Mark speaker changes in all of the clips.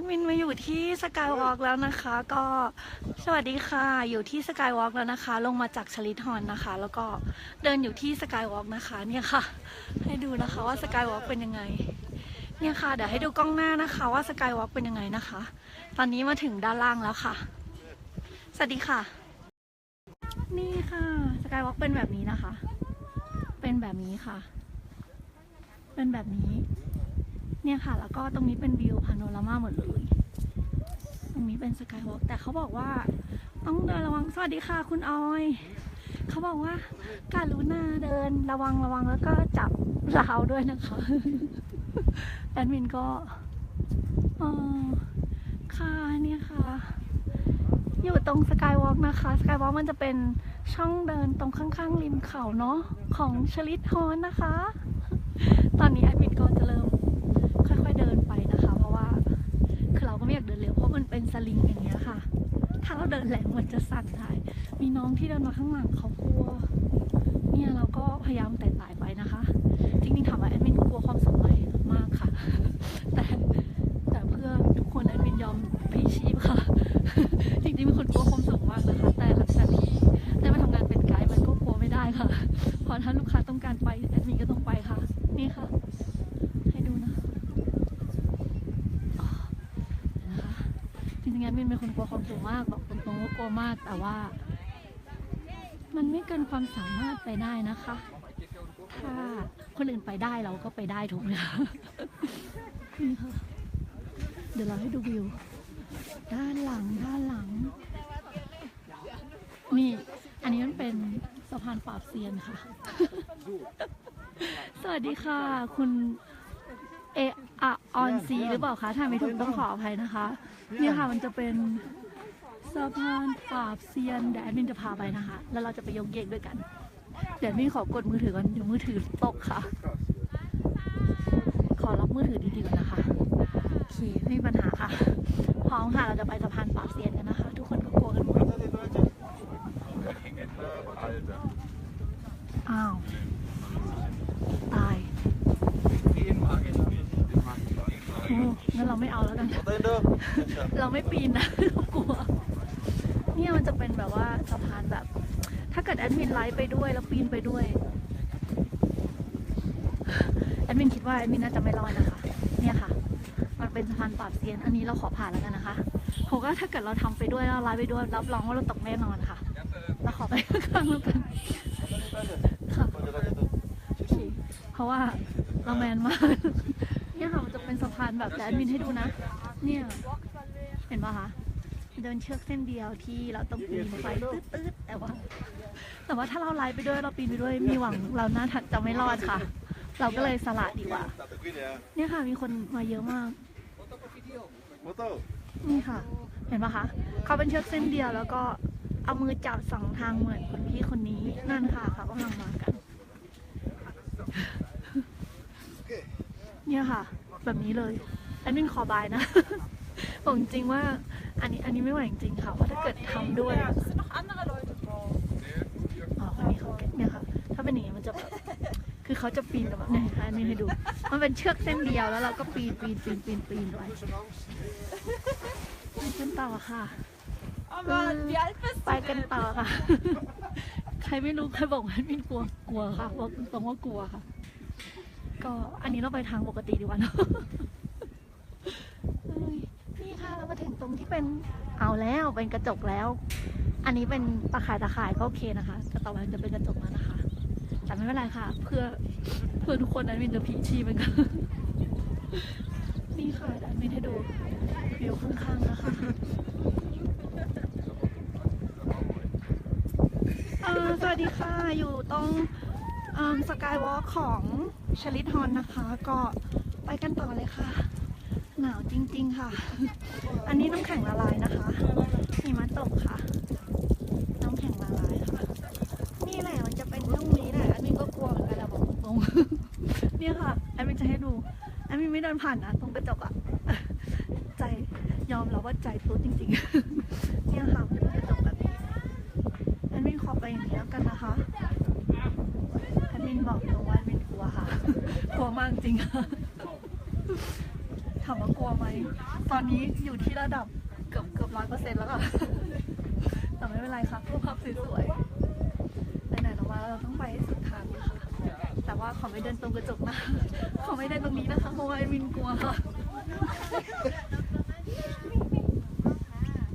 Speaker 1: ดมินมาอยู่ที่สกายวอล์กแล้วนะคะ ก็สวัสดีค่ะ อยู่ที่สกายวอล์กแล้วนะคะ ลงมาจากชลิทอนนะคะ แล้วก็เดินอยู่ที่สกายวอล์กนะคะเนี่ยค่ะ ให้ดูนะคะว่าสกายวอล์กเป็นยังไง เนี่ยค่ะเดี๋ยวให้ดูกล้องหน้านะคะว่าสกายวอล์กเป็นยังไงนะคะ ตอนนี้มาถึงด้านล่างแล้วค่ะ สวัสดีค่ะ นี่ค่ะสกายวอล์กเป็นแบบนี้นะคะ เป็นแบบนี้ค่ะ เป็นแบบนี้ เนี่ยค่ะ แล้วก็ตรงนี้เป็นวิวพาโนรามาหมดเลย ตรงนี้เป็นสกายวอล์กแต่เขาบอกว่าต้องเดินระวัง สวัสดีค่ะคุณออย เขาบอกว่าการรู้หน้าเดินระวังระวังแล้วก็จับราวด้วยนะคะแอดมินก็ออค่ะเนี่ยค่ะ อยู่ตรงสกายวอล์กนะคะสกายวอล์กมันจะเป็นช่องเดินตรงข้างๆ ริมเขาเนาะของชลิดฮอนนะคะ ตอนนี้แอดมินก็จะเริ่ม ไม่อยากเดินเร็วเพราะมันเป็นสลิงอย่างเงี้ยค่ะ ถ้าเราเดินแรงมันจะสั่นได้มีน้องที่เดินมาข้างหลังเขากลัว เนี่ยเราก็พยายามแต่ตายไปนะคะ จริงๆถามว่าแอดมินกลัวความสูงไหมมากค่ะ แต่ สูงมากบอกตรงๆว่ากลัวมากแต่ว่า มันไม่เกินความสามารถไปได้นะคะถ้าคนอื่นไปได้เราก็ไปได้ถูกไหมคะนี่ค่ะเดี๋ยวเราให้ดูวิว ด้านหลังด้านหลัง นี่ อันนี้มันเป็นสะพานปราบเซียนค่ะ สวัสดีค่ะ คุณเออะออนซีหรือเปล่าคะถ้าไม่ถูกต้องขออภัยนะคะ เนี่ยค่ะมันจะเป็น สะพานปราบเซียนเดี๋ยวแอดมินจะพาไปนะคะ แล้วเราจะไปยกเยกด้วยกัน เดี๋ยวแอดมินขอกดมือถือก่อนเดี๋ยวมือถือตกค่ะ ขอรับมือถือดีๆก่อนนะคะโอเคไม่มีปัญหาค่ะ พร้อมค่ะเราจะไปสะพานปราบเซียนกันนะคะ ทุกคนก็กลัวกันหมด อ้าว ตาย โอ้งั้นเราไม่เอาแล้วกัน เราไม่ปีนนะเรากลัว เนี่ยมันจะเป็นแบบว่าสะพานแบบ ถ้าเกิดแอด มินไลฟ์ไปด้วยแล้วปีนไปด้วย แอดมินคิดว่าแอดมินน่าจะไม่รอดนะคะ เนี่ยค่ะ มันเป็นสะพานปราบเซียน อันนี้เราขอผ่านแล้วกันนะคะเพราะว่าถ้าเกิดเราทำไปด้วยแล้วไลฟ์ไปด้วย รับรองว่าเราตกแน่นอนค่ะ เราขอไปข้างๆแล้วกันค่ะเคเพราะว่าเราแมนมากเนี่ยค่ะมันจะเป็นสะพานแบบแต่แอดมินให้ดูนะ เนี่ยเห็นปะคะเดินเชือกเส้นเดียวที่เราต้องปีนไปตืดๆแต่ว่า แต่ว่าถ้าเราไล่ไปด้วยเราปีนไปด้วยมีหวังเราน่าจะไม่รอดค่ะ เราก็เลยสละดีกว่า เนี่ยค่ะมีคนมาเยอะมากนี่ค่ะ เห็นปะคะเขาเป็นเชือกเส้นเดียวแล้วก็เอามือจับสองทางเหมือนคุณพี่คนนี้นั่นค่ะเขากำลังมากัน เนี่ยค่ะ แบบนี้เลยแอดมินขอบายนะบอกจริงว่าอันนี้อันนี้ไม่ไหวจริงค่ะว่าถ้าเกิดทำด้วย คนนี้เขาเนี่ยค่ะถ้าเป็นอย่างนี้มันจะแบบคือเขาจะปีนแบบเนี่ยอันนี้ให้ดู มันเป็นเชือกเส้นเดียวแล้วเราก็ปีนปีนปีนปีนปีนไปไปกันต่อค่ะ
Speaker 2: Aber wie alt bist
Speaker 1: ไป
Speaker 2: du
Speaker 1: กัน
Speaker 2: denn?
Speaker 1: ต่อค่ะ ใครไม่รู้ใครบอกว่ามินกลัวกลัวค่ะบอกตรงๆว่ากลัวค่ะ ก็อันนี้เราไปทางปกติดีกว่าเนอะเอ้ยนี่ค่ะเรามาถึงตรงที่เป็นเอาแล้วเป็นกระจกแล้ว อันนี้เป็นตะข่ายตะข่ายก็โอเคนะคะ แต่ต่อไปมันจะเป็นกระจกแล้วนะคะ แต่ไม่เป็นไรค่ะ เพื่อเพื่อทุกคนนั้นมินจะพีชีเหมือนกันนี่ค่ะเดี๋ยวมินให้ดูวิวข้างๆนะคะสวัสดีค่ะอยู่ตรงสกายวอล์ของชลิดฮอนนะคะ ก็ไปกันต่อเลยค่ะ หนาวจริงๆค่ะ อันนี้น้ำแข็งละลายนะคะหิมะตกค่ะ ดินผ่านนะตรงกระจกอะใจยอมรับว่าใจตุ๊ดจริงๆ เนี่ยค่ะมันเป็นกระจกแบบนี้แอดมินขอไปอย่างนี้แล้วกันนะคะแอดมินบอกตรงว่าแอดมินกลัวค่ะ กลัวมากจริงค่ะทามว่ากลัวไหม ตอนนี้อยู่ที่ระดับเกือบเกือบร้อยเปอร์เซ็นต์แล้วค่ะแต่ไม่เป็นไรค่ะเพื่อภาพสวยๆไหนๆเรามาเราต้องไปให้สุดทางนะคะ ว่าขอไม่เดินตรงกระจกนะขอไม่เดินตรงนี้นะคะเพราะว่าไอ้มินกลัวค่ะ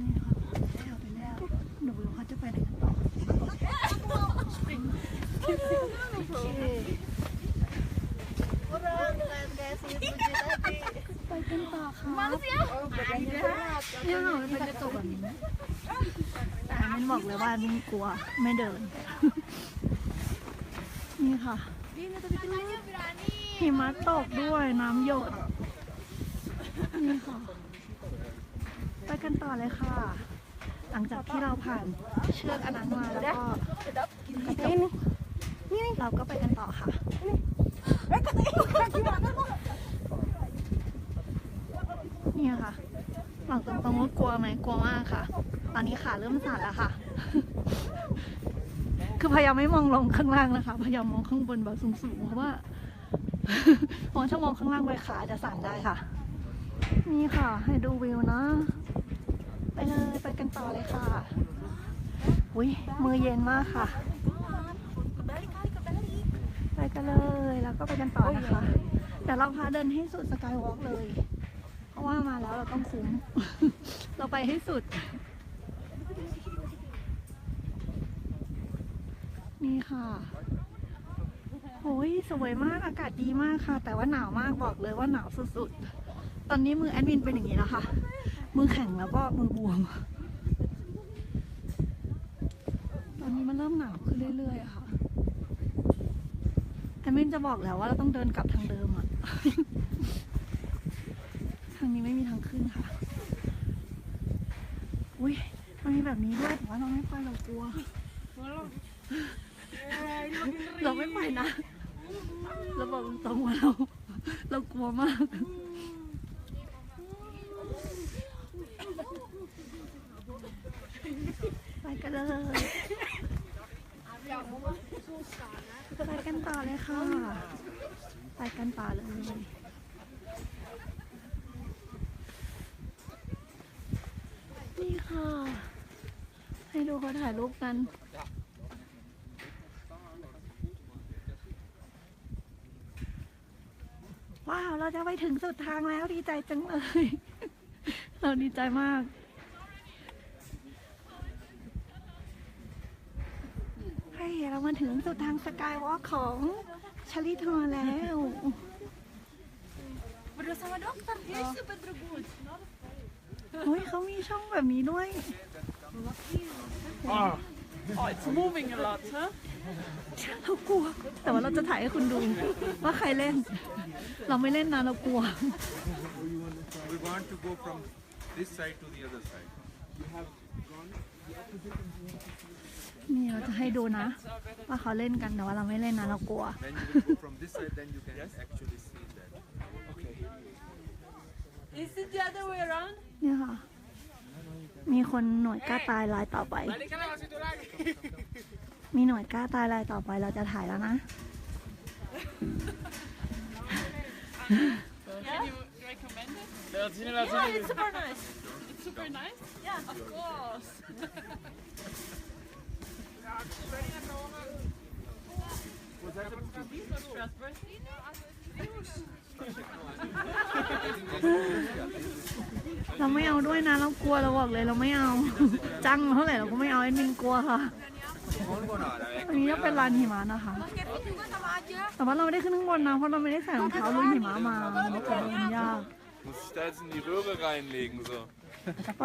Speaker 1: นี่ค่ะแถวไปแล้วหนูรู้เขาจะไปไหนกันต่อโอเคไปกันต่อค่ะเนี่ยมันเป็นกระจกแบบนี้แต่มินบอกเลยว่ามินกลัวไม่เดิน นี่ค่ะ หิมะตกด้วยน้ำหยด นี่ค่ะ ไปกันต่อเลยค่ะ หลังจากที่เราผ่านเชือกอันนั้นมาแล้วก็กระจกนี่เราก็ไปกันต่อค่ะนี่ค่ะบอกตรงๆว่ากลัวไหมกลัวมากค่ะ ตอนนี้ขาเริ่มสั่นแล้วค่ะ คือพยายามไม่มองลงข้างล่างนะคะ พยายามมองข้างบนแบบสูงๆเพราะว่าพราะถ้ามองข้างล่างไปขาจะสั่นได้ค่ะ นี่ค่ะ ให้ดูวิวนะ ไปเลยไปกันต่อเลยค่ะ อุ้ยมือเย็นมากค่ะ ไปกันเลยแล้วก็ไปกันต่อนะคะเดี๋ยวเราพาเดินให้สุดสกายวอล์กเลย เพราะว่ามาแล้วเราต้องคุ้ม เราไปให้สุด นี่ค่ะโอ้ยสวยมากอากาศดีมากค่ะ แต่ว่าหนาวมากบอกเลยว่าหนาวสุดๆ ตอนนี้มือแอดมินเป็นอย่างนี้แล้วค่ะ มือแข็งแล้วก็มือบวม ตอนนี้มันเริ่มหนาวขึ้นเรื่อยๆค่ะแอดมินจะบอกแล้วว่าเราต้องเดินกลับทางเดิมอะทางนี้ไม่มีทางขึ้นค่ะ อุ้ยมันมีแบบนี้ด้วยแต่ว่าเราไม่ไปเรากลัว เราไม่ไปนะ เราบอกตรงๆว่าเรา เรากลัวมาก ไปกันเลย ไปกันต่อเลยค่ะ ไปกันต่อเลย นี่ค่ะ ให้ดูเขาถ่ายรูปกัน ว้าว เราจะไปถึงสุดทางแล้วดีใจจังเลย เราดีใจมากเฮ้ยเรามาถึงสุดทางสกายวอล์กของชลิทอแล้ว
Speaker 2: Maar dat zijn we ook dan heel super goed.
Speaker 1: เฮ้ยเขามีช่องแบบนี้ด้วย
Speaker 2: Oh, it's moving a lot, huh?
Speaker 1: เรากลัว แต่ว่าเราจะถ่ายให้คุณดูว่าใครเล่น เราไม่เล่นนะเรากลัว
Speaker 3: We want to go from this side to the other side.
Speaker 1: นี่เราจะให้ดูนะ ว่าเขาเล่นกันแต่ว่าเราไม่เล่นนะเรากลัว
Speaker 3: When you will go from this side, then you can actually see that.
Speaker 2: Is it the other way around?
Speaker 1: เนี่ยค่ะ มีคนหน่วยกล้าตายรายต่อไป มีหน่วยกล้าตายรายต่อไปเราจะถ่ายแล้วนะ
Speaker 2: Yeah, it's super nice. It's super nice? Yeah, of course. Strasbourg.
Speaker 1: เราไม่เอาด้วยนะ เรากลัวเราบอกเลยเราไม่เอา จังเท่าไหร่เราก็ไม่เอาแอดมินกลัวค่ะ อันนี้ก็เป็นลานหิมะนะคะ แต่ว่าเราไม่ได้ขึ้นข้างบนนะ เพราะเราไม่ได้ใส่รองเท้าลุยหิมะมามันจะเดินยาก
Speaker 3: Muss ich da jetzt in die Röhre reinlegen, so.
Speaker 1: ไป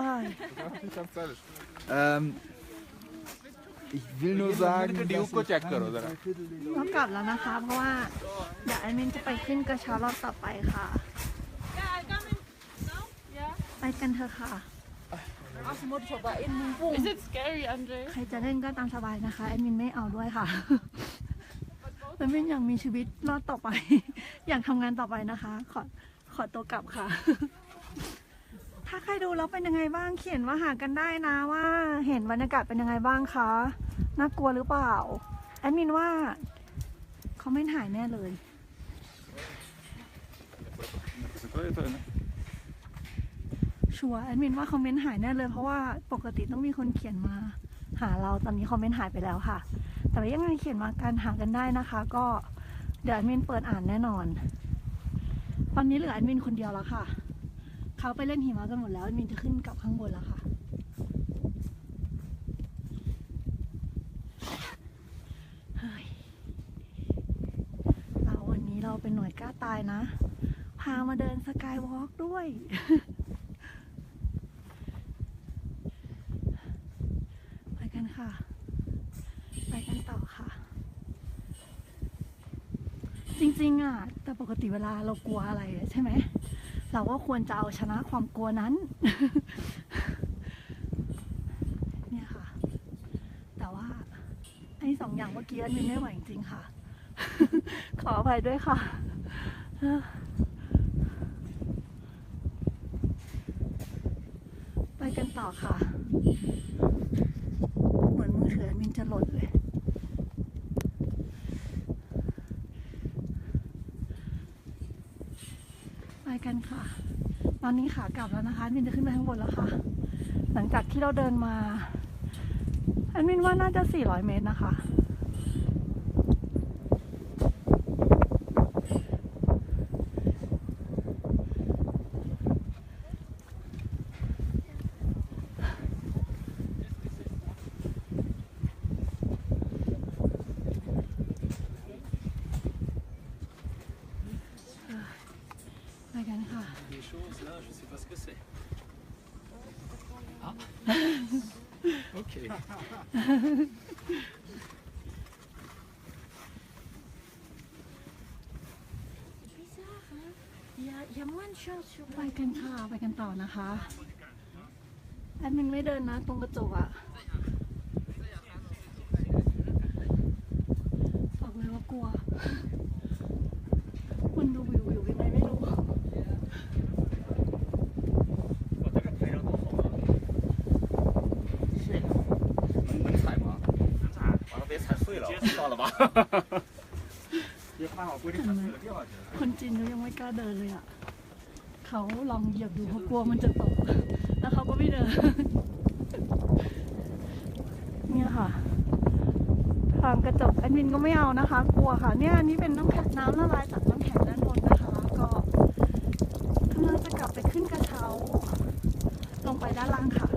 Speaker 4: Ähm, ich will nur sagen,
Speaker 3: Die
Speaker 4: dass
Speaker 3: Uko
Speaker 4: ich
Speaker 3: check karo zara.
Speaker 1: ต้องกลับแล้วนะคะ เพราะว่าเดี๋ยวแอดมินจะไปขึ้นกระเช้ารอบต่อไปค่ะ
Speaker 2: Yeah, I come in now. Yeah.
Speaker 1: ไปกันเถอะค่ะ
Speaker 2: Is it scary, Andre?
Speaker 1: ใครจะเล่นก็ตามสบายนะคะแอดมินไม่เอาด้วยค่ะแอดมินอยากมีชีวิตรอดต่อไป อยากทำงานต่อไปนะคะ ขอขอตัวกลับค่ะ ถ้าใครดูแล้วเป็นยังไงบ้างเขียนว่าหากันได้นะว่า เห็นบรรยากาศเป็นยังไงบ้างคะน่ากลัวหรือเปล่าแอดมินว่าเขาไม่ถ่ายแน่เลย ชัวร์แอดมินว่าคอมเมนต์หายแน่เลย เพราะว่าปกติต้องมีคนเขียนมา หาเราตอนนี้คอมเมนต์หายไปแล้วค่ะ แต่ยังไงเขียนมากันหากันได้นะคะ ก็เดี๋ยวแอดมินเปิดอ่านแน่นอน ตอนนี้เหลือแอดมินคนเดียวแล้วค่ะ เขาไปเล่นหิมะกันหมดแล้วแอดมินจะขึ้นกลับข้างบนแล้วค่ะเฮ้ยเราวันนี้เราเป็นหน่วยกล้าตายนะ พามาเดินสกายวอล์กด้วย ไปกันค่ะ ไปกันต่อค่ะ จ ริงๆอะแต่ปกติเวลาเรากลัวอะไรใช่ไหม เราก็ควรจะเอาชนะความกลัวนั้น เนี่ยค่ะ แต่ว่าไอ้สองอย่างเมื่อกี้อันนี้ไม่ไหวจริงๆค่ะ ขออภัยด้วยค่ะไปกันต่อค่ะ เหมือนมือถือแอดมินจะหล่นเลย ไปกัน ค่ะ ตอนนี้ขากลับแล้วนะคะอดมินจะขึ้นไปข้างบนแล้วค่ะ หลังจากที่เราเดินมาอันมินว่าน่าจะ 400 เมตรนะคะ ไปกันค่ะ
Speaker 5: Des choses là, je sais pas ce que c'est. Ah Ok.
Speaker 1: ไปกันค่ะ ไปกันต่อนะคะ แอดมินไม่เดินนะ ตรงกระจกอะ
Speaker 5: 踩碎了，算了吧。
Speaker 3: 别怕我不会踩碎了掉下去了。
Speaker 1: คนจีนเขายังไม่กล้าเดินเลยอะเขาลองเหยียบดูเขากลัวมันจะตก แล้วเขาก็ไม่เดิน เนี่ยค่ะ ทางกระจกแอดมินก็ไม่เอานะคะ กลัวค่ะ เนี่ยอันนี้เป็นน้ำแข็งน้ำละลายจากน้ำแข็งด้านบนนะคะ ก็กำลังจะกลับไปขึ้นกระเช้า ลงไปด้านล่างค่ะ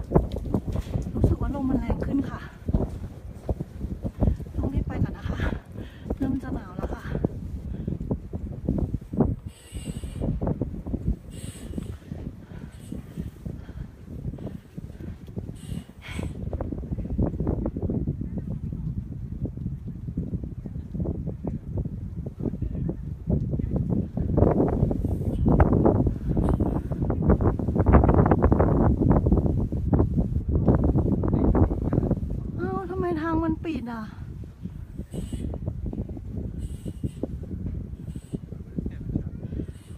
Speaker 1: รู้สึกว่าลมมันแรงขึ้นค่ะ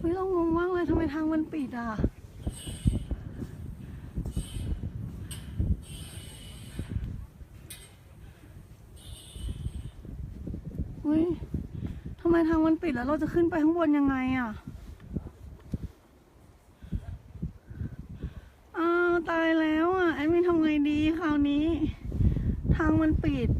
Speaker 1: ฮ้ยเรางงมากเลยทำไมทางมันปิดอะ เฮ้ยทำไมทางมันปิดแล้วเราจะขึ้นไปข้างบนยังไงอะอ้าวตายแล้วอะ แอดมินทำไงดีคราวนี้ ทางมันปิด